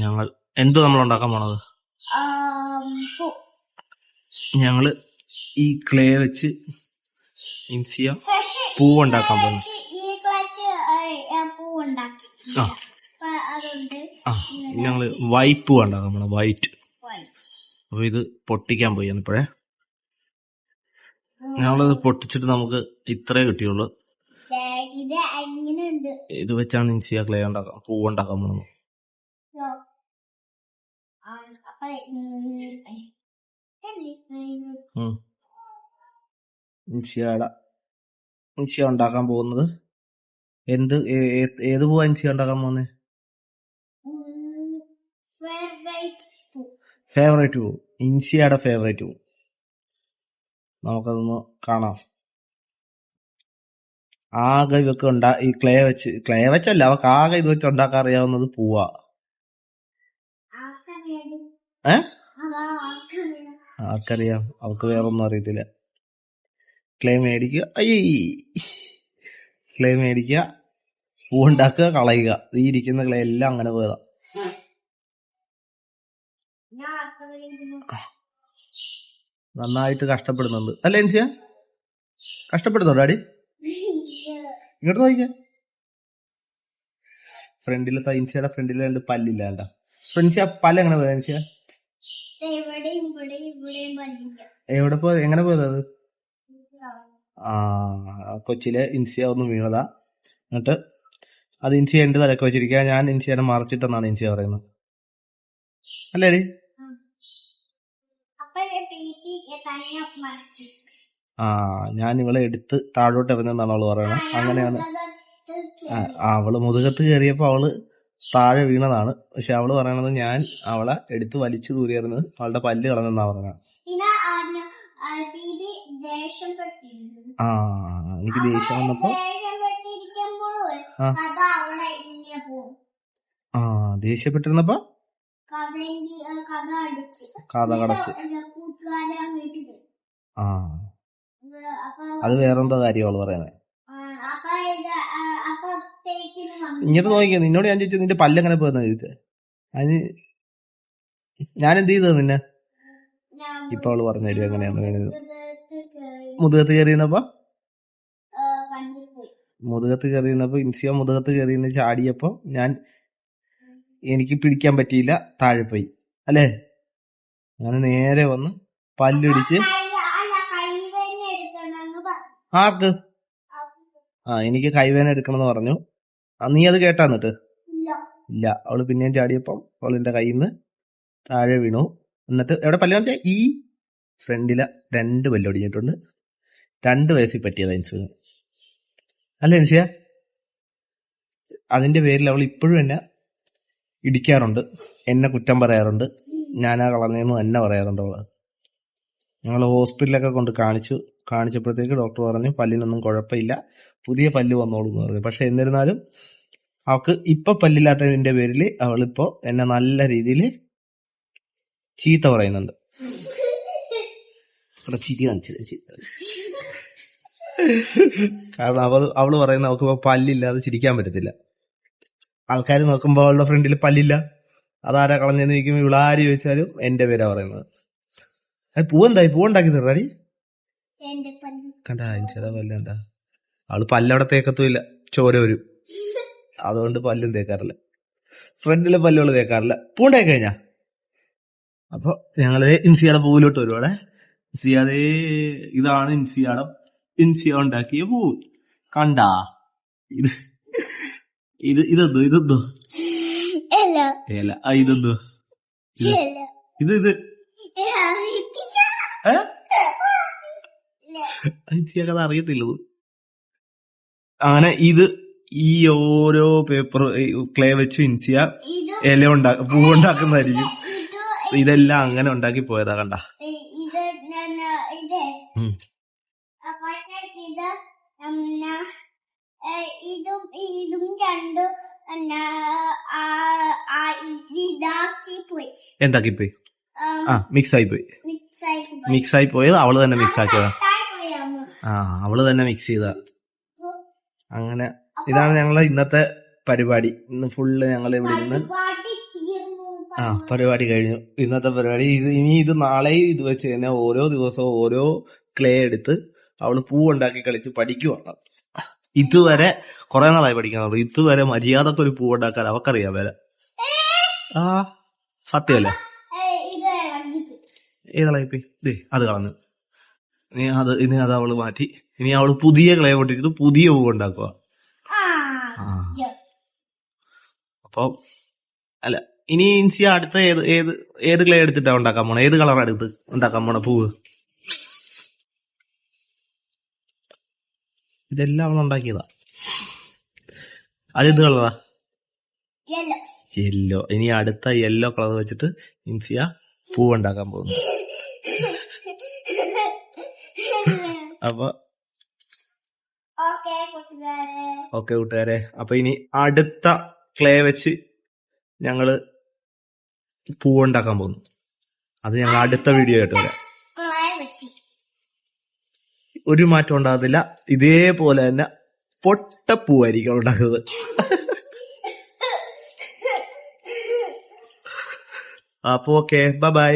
ഞങ്ങൾ എന്ത് നമ്മൾ ഉണ്ടാക്കാൻ പോണത്? ഞങ്ങൾ ഈ ക്ലേ വെച്ച് ഇൻസിയ പൂ ഉണ്ടാക്കാൻ പോകുന്നു പൂവുണ്ടാക്കി ആ. ഞങ്ങൾ വൈറ്റ് പൂ ഉണ്ടാക്കാൻ പോണത് വൈറ്റ്. അപ്പൊ ഇത് പൊട്ടിക്കാൻ പോയി ഇപ്പോഴേ ഞങ്ങളത് പൊട്ടിച്ചിട്ട് നമുക്ക് ഇത്രേ കിട്ടിയുള്ളൂ. ഇത് വെച്ചാണ് ഇൻസിയ ക്ലേ ഉണ്ടാക്കാൻ പൂ ഉണ്ടാക്കാൻ പോകുന്നത്. ഇൻസിയയുടെ ഇൻസിയ ഉണ്ടാക്കാൻ പോകുന്നത്. എന്ത് ഏത് പൂവാ ഇൻസിയ ഉണ്ടാക്കാൻ പോകുന്നത്. ഫേവറേറ്റ് പൂ. ഇൻസിയയുടെ ഫേവറേറ്റ് പൂ. നമുക്കതൊന്ന് കാണാം. ആകെ ഇവക്ക് ഉണ്ടാ ഈ ക്ലേ വെച്ച് ക്ലേ വെച്ചല്ല അവക്ക് ആകെ ഇത് വെച്ച് ഉണ്ടാക്കാൻ അറിയാവുന്നത് പൂവാ? ഏ? ആർക്കറിയാം? അവക്ക് വേറൊന്നും അറിയത്തില്ല. ക്ലേ മേടിക്കുക. അയ്യ ക്ലേ മേടിക്കുക പൂ ഉണ്ടാക്കുക കളയുക. ഈ ഇരിക്കുന്ന ക്ലേ എല്ലാം അങ്ങനെ പോയതാ? നന്നായിട്ട് കഷ്ടപ്പെടുന്നുണ്ട്. അല്ലേ എൻസിയ? കഷ്ടപ്പെടുന്നുണ്ടോ ഡാഡി? ഇങ്ങോട്ട് നോക്കിയ ഫ്രണ്ടിൽ തൈൻസിയുടെ ഫ്രണ്ടിൽ രണ്ട് പല്ലില്ലാണ്ട ഫ്രണ്ട്സ് ആ പല്ല് എങ്ങനെ വലിയ എവിടെ പോ എങ്ങനെ പോയത് അത്? ആ കൊച്ചിയിലെ ഇൻസിയ ഒന്ന് വീണതാ. എന്നിട്ട് അത് ഇൻസിയ എന്റെ തലക്ക് വെച്ചിരിക്കുക ഞാൻ ഇൻസിയനെ മറച്ചിട്ടെന്നാണ് ഇൻസിയ പറയുന്നത്. അല്ലേടി? അപ്പോഴേ ആ ഞാൻ ഇവളെ എടുത്ത് താഴോട്ട് എറിഞ്ഞെന്നാണ് അവൾ പറയുന്നത് അങ്ങനെയാണ്. അവൾ മുതുകത്ത് കയറിയപ്പോ അവൾ താഴെ വീണതാണ്. പക്ഷെ അവൾ പറയണത് ഞാൻ അവളെ എടുത്ത് വലിച്ചു ദൂരെറിഞ്ഞത് അവളുടെ പല്ല് കളഞ്ഞെന്നാ ദേഷ്യപ്പെട്ടിരുന്നു ആ എനിക്ക് ദേഷ്യം വന്നപ്പോ ആ. ദേഷ്യപ്പെട്ടിരുന്നപ്പോ? കഥ കടച്ച്. ആ. അത് വേറെന്താ കാര്യമാണ് പറയുന്നത് ഇങ്ങോട്ട് നോക്കിയ നിന്നോട് ഞാൻ ചോദിച്ചത് നിന്റെ പല്ല് എങ്ങനെ പോയെന്ന് ചോദിച്ചത് അതിന് ഞാൻ എന്ത് ചെയ്തത് നിന്നെ? ഇപ്പൊ അവൾ പറഞ്ഞു തരും എങ്ങനെയാന്ന് മുതുകത്ത് കയറിയപ്പോ മുതുകത്ത് കയറിയപ്പോ ഇൻസിയോ മുതുകത്ത് കയറിയിരുന്ന് ചാടിയപ്പോ ഞാൻ എനിക്ക് പിടിക്കാൻ പറ്റിയില്ല താഴെ പോയി. അല്ലേ? ഞാൻ നേരെ വന്ന് പല്ലിടിച്ച് കൈ- അല്ല കൈവേന എടുക്കണമെന്ന് പറഞ്ഞു ആർക്ക്? ആ എനിക്ക് കൈവേന എടുക്കണമെന്ന് പറഞ്ഞു. ആ, നീ അത് കേട്ടാ എന്നിട്ട്? ഇല്ല. അവൾ പിന്നെയും ചാടിയപ്പം അവളിന്റെ കയ്യിൽ നിന്ന് താഴെ വീണു. എന്നിട്ട് എവിടെ പല്ല് വെച്ചാൽ ഈ ഫ്രണ്ടിലെ രണ്ട് പല്ല് ഒടിഞ്ഞിട്ടുണ്ട്. രണ്ട് വയസ്സിൽ പറ്റിയതാ ഇൻസിന് അല്ല ഇൻസിയ അതിന്റെ പേരിൽ അവൾ ഇപ്പോഴും എന്നെ ഇടിക്കാറുണ്ട്. എന്നെ കുറ്റം പറയാറുണ്ട്. ഞാനാ കളഞ്ഞെന്ന് തന്നെ പറയാറുണ്ട് അവൾ. ഞങ്ങൾ ഹോസ്പിറ്റലൊക്കെ കൊണ്ട് കാണിച്ചു കാണിച്ചപ്പോഴത്തേക്ക് ഡോക്ടർ പറഞ്ഞു പല്ലിനൊന്നും കുഴപ്പമില്ല. പുതിയ പല്ല് വന്നോളൂ എന്ന് പറഞ്ഞു. പക്ഷെ എന്നിരുന്നാലും അവൾക്ക് ഇപ്പൊ പല്ലില്ലാത്തതിന്റെ പേരിൽ അവളിപ്പോ എന്നെ നല്ല രീതിയിൽ ചീത്ത പറയുന്നുണ്ട്. ചിരി കാണിച്ചത്. കാരണം അവൾ അവൾ പറയുന്ന അവൾക്ക് ഇപ്പൊ പല്ലില്ലാതെ ചിരിക്കാൻ പറ്റത്തില്ല. ആൾക്കാർ നോക്കുമ്പോ അവളുടെ ഫ്രണ്ടിൽ പല്ലില്ല. അതാരാ കളഞ്ഞെന്ന് ചോദിക്കുമ്പോൾ ഇവളാര് ചോദിച്ചാലും എന്റെ പേരാ പറയുന്നത്. അത് പൂവെന്തായി? പൂവുണ്ടാക്കി തരാടി എന്റെ പല്ല്. കണ്ടാ അവൾ പല്ലവിടെ തേക്കത്തുമില്ല. ചോര വരും. അതുകൊണ്ട് പല്ലും തേക്കാറില്ല. ഫ്രണ്ടിലെ പല്ലുകൾ തേക്കാറില്ല. പൂണ്ടായി കഴിഞ്ഞാ? അപ്പൊ ഞങ്ങൾ ഇൻസിയാടെ പൂവിലോട്ട് വരുവാടെ ഇൻസിയാടെ ഇതാണ് ഇൻസിയാടം. ഇൻസിയ ഉണ്ടാക്കിയ പൂവ്. കണ്ടാ? ഇത് ഇത് ഇതെന്തോ ഇതെന്തോ? ഇല. ഇതെന്തോ? ഇത് ഇത് അത് അറിയത്തില്ലത് അങ്ങനെ ഇത് ഈ ഓരോ പേപ്പർ ക്ലേ വെച്ച് ഇൻസിയ ഇല ഉണ്ടാക്ക പൂവുണ്ടാക്കുന്നതായിരിക്കും ഉണ്ടാക്കുന്നതായിരിക്കും. ഇതെല്ലാം അങ്ങനെ ഉണ്ടാക്കി പോയതാ കണ്ട. ഇത് ഇത് രണ്ടും എന്താക്കി പോയി ആ മിക്സ് ആയി പോയി മിക്സ് ആയി പോയത് അവൾ തന്നെ മിക്സ് ആക്കിയതാ ആ അവൾ തന്നെ മിക്സ് ചെയ്ത. അങ്ങനെ ഇതാണ് ഞങ്ങളെ ഇന്നത്തെ പരിപാടി. ഇന്ന് ഫുള്ള് ഞങ്ങൾ ഇവിടെ ഇരുന്ന് ആ പരിപാടി കഴിഞ്ഞു. ഇന്നത്തെ പരിപാടി ഇത് ഇനി ഇത് നാളെയും ഇത് വെച്ച് തന്നെ ഓരോ ദിവസവും ഓരോ ക്ലേ എടുത്ത് അവൾ പൂ ഉണ്ടാക്കി കളിച്ച് പഠിക്കുവാണ്. ഇതുവരെ കുറെ നാളായി പഠിക്കാൻ ഇതുവരെ മര്യാദയ്ക്ക് ഒരു പൂ ഉണ്ടാക്കാൻ അവക്കറിയാം വില ആ സത്യമല്ലേ. ഏതളയിപ്പി ദേ അത് കളഞ്ഞു. ഇനി അത് ഇനി അത് അവൾ മാറ്റി. ഇനി അവൾ പുതിയ ക്ലേ പൊട്ടിച്ചിട്ട് പുതിയ പൂ ഉണ്ടാക്കുക. അപ്പൊ അല്ല ഇനി ഇൻസി അടുത്ത ഏത് ഏത് ഏത് ക്ലേ എടുത്തിട്ടാ ഉണ്ടാക്കാൻ പോണേ? ഏത് കളർ എടുത്ത് ഉണ്ടാക്കാൻ പോണ പൂവ്? ഇതെല്ലാം അവൾ ഉണ്ടാക്കിയതാ. അതെന്ത് കളറാ. യെല്ലോ ഇനി അടുത്ത യെല്ലോ കളർ വെച്ചിട്ട് ഇൻസിയ പൂവ് ഉണ്ടാക്കാൻ പോകുന്നു. അപ്പൊ ഓക്കേ കൂട്ടുകാരെ. അപ്പൊ ഇനി അടുത്ത ക്ലേ വെച്ച് ഞങ്ങൾ പൂവുണ്ടാക്കാൻ പോകുന്നു. അത് ഞങ്ങൾ അടുത്ത വീഡിയോ ആയിട്ട് വരാം. ഒരു മാറ്റം ഉണ്ടാകത്തില്ല. ഇതേപോലെ തന്നെ പൊട്ടപ്പൂവായിരിക്കും ഉണ്ടാക്കുന്നത്. അപ്പൊ ഓക്കെ ബൈ